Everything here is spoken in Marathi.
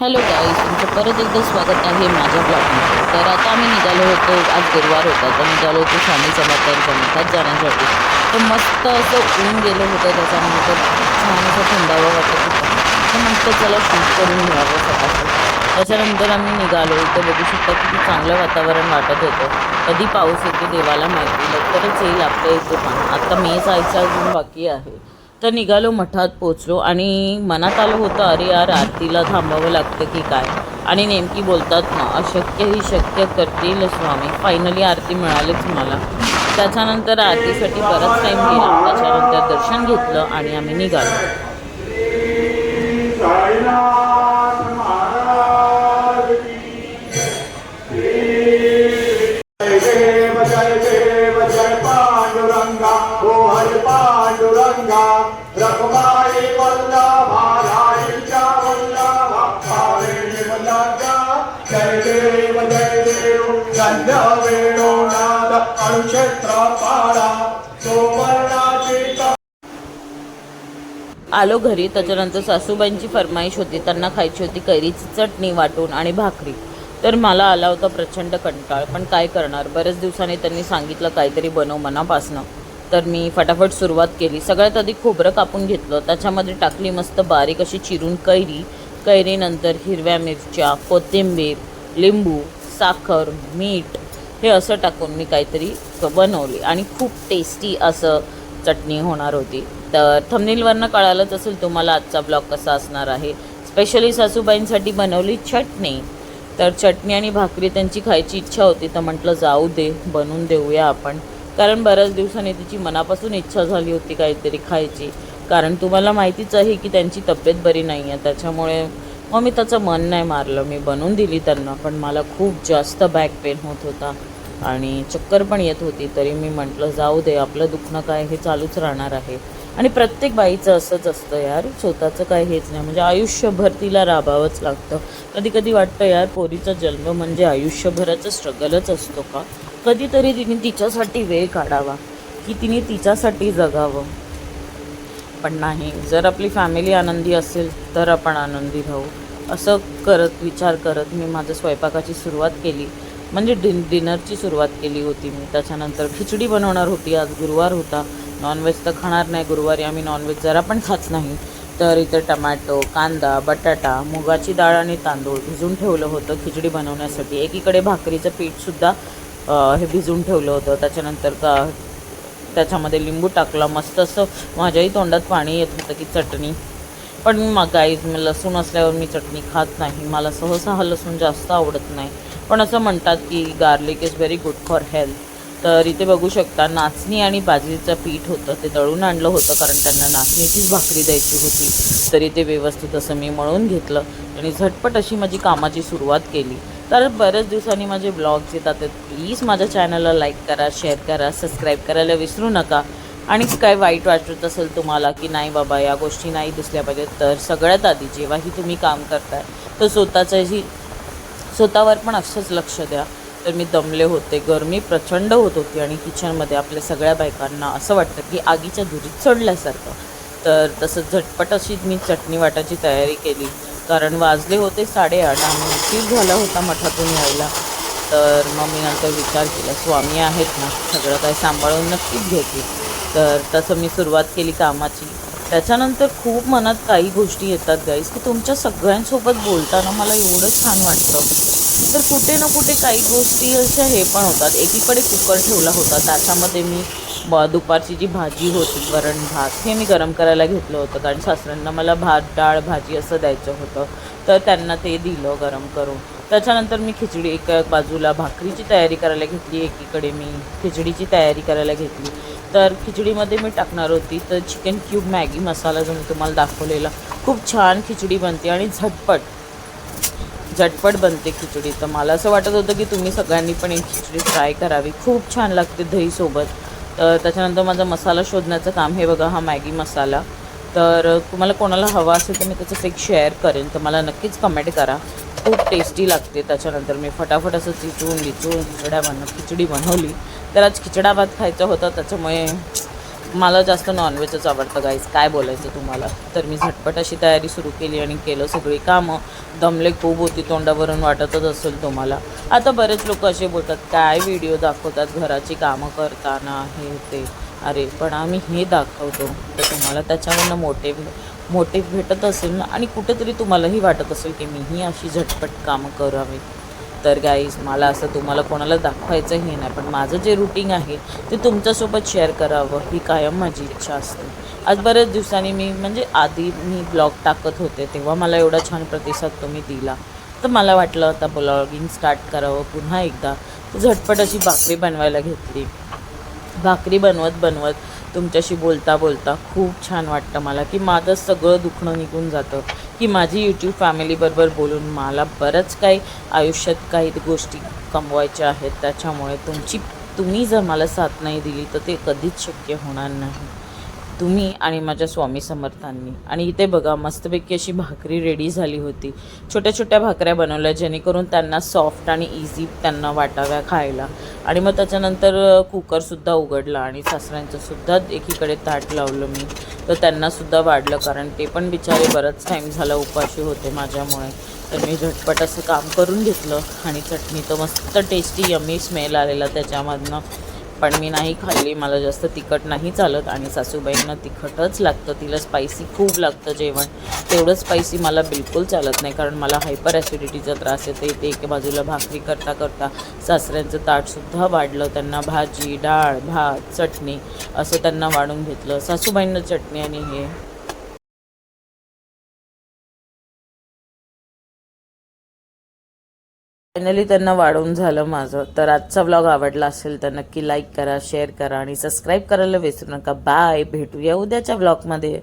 हॅलो गाईज तुमचं परत एकदा स्वागत आहे माझ्या ब्लॉगमध्ये तर आता आम्ही निघालो होतो आज गुरुवार होता तर निघालो होतो स्वामी समर्थन मठात जाण्यासाठी. तर मस्त असं ऊन गेलं होतं त्याच्यानंतर छान असं थंडावं वाटत होतं. तर म्हटलं चला शूट करून घ्यावं सकाळचं त्याच्यानंतर आम्ही निघालो. इथं बघू शकता किती चांगलं वातावरण वाटत होतं. कधी पाऊस येतो देवाला माहिती लवकरच येईल आपल्या इथे पण. आता मे जायचं अजून बाकी आहे. तर निघालो मठात पोचलो आणि मनात आलं होतं अरे यार आरतीला थांबावं लागतं की काय? आणि नेमकी बोलतात ना अशक्य ही शक्य करतील स्वामी. फायनली आरती मिळालीच मला. त्याच्यानंतर आरतीसाठी बराच टाईम गेला. त्याच्यानंतर दर्शन घेतलं आणि आम्ही निघालो. पांडुरंगा रखमाई वल्लभा भाराईच्या वल्लभा भावेनी वल्लभा जय देव जय देव गंध वेणोनाद अणुक्षेत्र पाडा सोवर्णाची आलो घरी त्याच्यानंतर सासूबाईंची फरमाईश होती. त्यांना खायची होती कैरीची चटणी वाटून आणि भाकरी. तर मला आला होता प्रचंड कंटाळ. पण काय करणार? बऱ्याच दिवसांनी त्यांनी सांगितलं काहीतरी बनव मनापासनं. तर मी फटाफट सुरुवात केली. सगळ्यात आधी खोबरं कापून घेतलं. त्याच्यामध्ये टाकली मस्त बारीक अशी चिरून कैरी. कैरीनंतर हिरव्या मिरच्या कोथिंबीर लिंबू साखर मीठ हे असं टाकून मी काहीतरी बनवली आणि खूप टेस्टी असं चटणी होणार होती. तर थंबनेलवरनं कळालंच असेल तुम्हाला आजचा ब्लॉग कसा असणार आहे. स्पेशली सासूबाईंसाठी बनवली चटणी. तर चटणी आणि भाकरी त्यांची खायची इच्छा होती तर म्हटलं जाऊ दे बनवून देऊया आपण. कारण बऱ्याच दिवसांनी तिची मनापासून इच्छा झाली होती काहीतरी खायची. कारण तुम्हाला माहितीच आहे की त्यांची तब्येत बरी नाही आहे त्याच्यामुळे मग मी त्याचं मन नाही मारलं. मी बनवून दिली त्यांना पण मला खूप जास्त बॅक पेन होत होता. आणि चक्कर पण येत होती. तरी मी म्हटलं जाऊ दे आपलं दुखणं काय हे चालूच राहणार आहे. आणि प्रत्येक बाईचं असंच असतं यार. स्वतःचं काय हेच नाही. म्हणजे आयुष्यभर तिला राबावंच लागतं. कधी कधी वाटतं यार पोरीचा जन्म म्हणजे आयुष्यभराचं स्ट्रगलच असतो का? कधीतरी तिने तिच्यासाठी वेळ काढावा की तिने तिच्यासाठी जगावं. पण नाही जर आपली फॅमिली आनंदी असेल तर आपण आनंदी राहू. असं करत विचार करत मी माझं स्वयंपाकाची सुरुवात केली. म्हणजे डिन डिनरची सुरुवात केली होती मी. त्याच्यानंतर खिचडी बनवणार होती. आज गुरुवार होता. नॉनव्हेज तर खाणार नाही गुरुवारी. आम्ही नॉनव्हेज जरा पण खात नाही. तर इथे टमॅटो कांदा बटाटा मुगाची डाळ आणि तांदूळ भिजून ठेवलं होतं खिचडी बनवण्यासाठी. एकीकडे भाकरीचं पीठसुद्धा हे भिजून ठेवलं होतं. त्याच्यानंतर का त्याच्यामध्ये लिंबू टाकला. मस्त असं माझ्याही तोंडात पाणी येत होतं की चटणी. पण मग गाईज मी लसूण असल्यावर मी चटणी खात नाही. मला सहसा हा लसूण जास्त आवडत नाही. पण असं म्हणतात की garlic is very good for health तर इथे बघू शकता नाचणी आणि बाजरीचं पीठ होतं. ते दळून आणलं होतं कारण त्यांना नाचणीचीच भाकरी द्यायची होती. तरी ते व्यवस्थित असं मी मळून घेतलं आणि झटपट अशी माझी कामाची सुरुवात केली. तर बऱ्याच दिवसांनी माझे ब्लॉग्स येतात आहेत प्लीज माझ्या चॅनलला लाईक करा शेअर करा सबस्क्राईब करायला विसरू नका. आणि काय वाईट वाटत असेल तुम्हाला की नाही बाबा या गोष्टी नाही दिसल्या पाहिजेत तर सगळ्यात आधी जेव्हाही तुम्ही काम करताय तर स्वतःच्याही स्वतःवर पण असंच लक्ष द्या. तर मी दमले होते गरमी प्रचंड होत होती आणि किचनमध्ये आपल्या सगळ्या बायकांना असं वाटतं की आगीच्या धुरीत चढल्यासारखं. तर तसं झटपट अशी मी चटणी वाटायची तयारी केली. कारण वाजले होते साडेआठ आणि उशीर झाला होता मठातून यायला. तर मग मी नंतर विचार केला स्वामी आहेत ना सगळं काही सांभाळून नक्कीच घेतील. तर तसं मी सुरुवात केली कामाची. त्याच्यानंतर खूप मनात काही गोष्टी येतात गाईस की तुमच्या सगळ्यांसोबत बोलताना मला एवढं छान वाटतं. तर कुठे ना कुठे काही गोष्टी अशा हे पण होतात. एकीकडे कुकर ठेवला होता त्याच्यामध्ये मी ब दुपारची जी भाजी होती वरण भात हे मी गरम करायला घेतलं होतं. कारण सासऱ्यांना मला भात डाळ भाजी असं द्यायचं होतं. तर त्यांना ते दिलं गरम करून. त्याच्यानंतर मी खिचडी एका बाजूला भाकरीची तयारी करायला घेतली एकीकडे मी खिचडीची तयारी करायला घेतली. तर खिचडीमध्ये मी टाकणार होती तर चिकन क्यूब मॅगी मसाला जो मी तुम्हाला दाखवलेला खूप छान खिचडी बनते आणि झटपट झटपट बनते खिचडी. तर मला असं वाटत होतं की तुम्ही सगळ्यांनी पण एक खिचडी ट्राय करावी. खूप छान लागते दहीसोबत तर त्याच्यानंतर माझा मसाला शोधण्याचं काम हे बघा हा मॅगी मसाला. तर तुम्हाला कोणाला हवा असेल तर मी त्याचं फेक शेअर करेन. तर मला नक्कीच कमेंट करा. खूप टेस्टी लागते. त्याच्यानंतर मी फटाफट असं चिचून लिचून खिचड्या बन खिचडी बनवली. तर आज खिचडा भात खायचा होता. त्याच्यामुळे मला जास्त नॉनव्हेजच आवडतं गाईज काय बोलायचं तुम्हाला? तर मी झटपट अशी तयारी सुरू केली आणि केलं सगळी कामं. दमले खूप होती तोंडावरून वाटतच असेल तुम्हाला. आता बरेच लोक असे बोलतात काय व्हिडिओ दाखवतात घराची कामं करताना? हे ते. अरे पण आम्ही हे दाखवतो. तर तुम्हाला त्याच्यावरनं मोटिव मोटिव भेटत असेल ना? आणि कुठेतरी तुम्हालाही वाटत असेल की मीही अशी झटपट कामं करावी. तर गाईज मला असं तुम्हाला कोणाला दाखवायचं हे नाही पण माझं जे रुटीन आहे ते तुमच्यासोबत शेअर करावं ही कायम माझी इच्छा असते. आज बऱ्याच दिवसांनी मी म्हणजे आधी मी ब्लॉग टाकत होते तेव्हा मला एवढा छान प्रतिसाद तुम्ही दिला. तर मला वाटलं आता ब्लॉगिंग स्टार्ट करावं पुन्हा एकदा. झटपट अशी भाकरी बनवायला घेतली. भाकरी बनवत बनवत तुमच्याशी बोलता बोलता खूप छान वाटतं मला की माझं सगळं दुखणं निघून जातं. की माझी यूट्यूब फॅमिलीबरोबर बोलून मला बरंच काही आयुष्यात काही गोष्टी कमवायच्या आहेत. त्याच्यामुळे तुमची तुम्ही जर मला साथ नाही दिली तर ते कधीच शक्य होणार नाही. तुम्ही आणि माझ्या स्वामी समर्थांनी. आणि इथे बघा मस्तपैकी अशी भाकरी रेडी झाली होती. छोट्या छोट्या भाकऱ्या बनवल्या जेणेकरून त्यांना सॉफ्ट आणि इझी त्यांना वाटाव्या खायला. आणि मग त्याच्यानंतर कुकरसुद्धा उघडला आणि सासऱ्यांचंसुद्धा एकीकडे ताट लावलं मी. तर त्यांनासुद्धा वाढलं कारण ते पण बिचारे बराच टाईम झाला उपाशी होते माझ्यामुळे. तर मी झटपट असं काम करून घेतलं आणि चटणी तर मस्त टेस्टी यमी स्मेल आलेला त्याच्यामधनं. पण मी नाही खाल्ली मला जास्त तिखट नाही चालत आणि सासूबाईंना तिखटच लागतं तिला स्पायसी खूप लागतं जेवण. तेवढं स्पायसी मला बिलकुल चालत नाही कारण मला हायपर ॲसिडिटीचा त्रास येते इथे एके बाजूला भाकरी करता करता सासऱ्यांचं ताटसुद्धा वाढलं त्यांना भाजी डाळ भात चटणी असं त्यांना वाढून घेतलं. सासूबाईंना चटणी आणि हे फायनली त्यांना वाढवून झालं माझं. तर आजचा व्लॉग आवडला असेल तर नक्की लाईक करा शेअर करा आणि सबस्क्राईब करायला विसरू नका. बाय भेटूया उद्याच्या व्लॉगमध्ये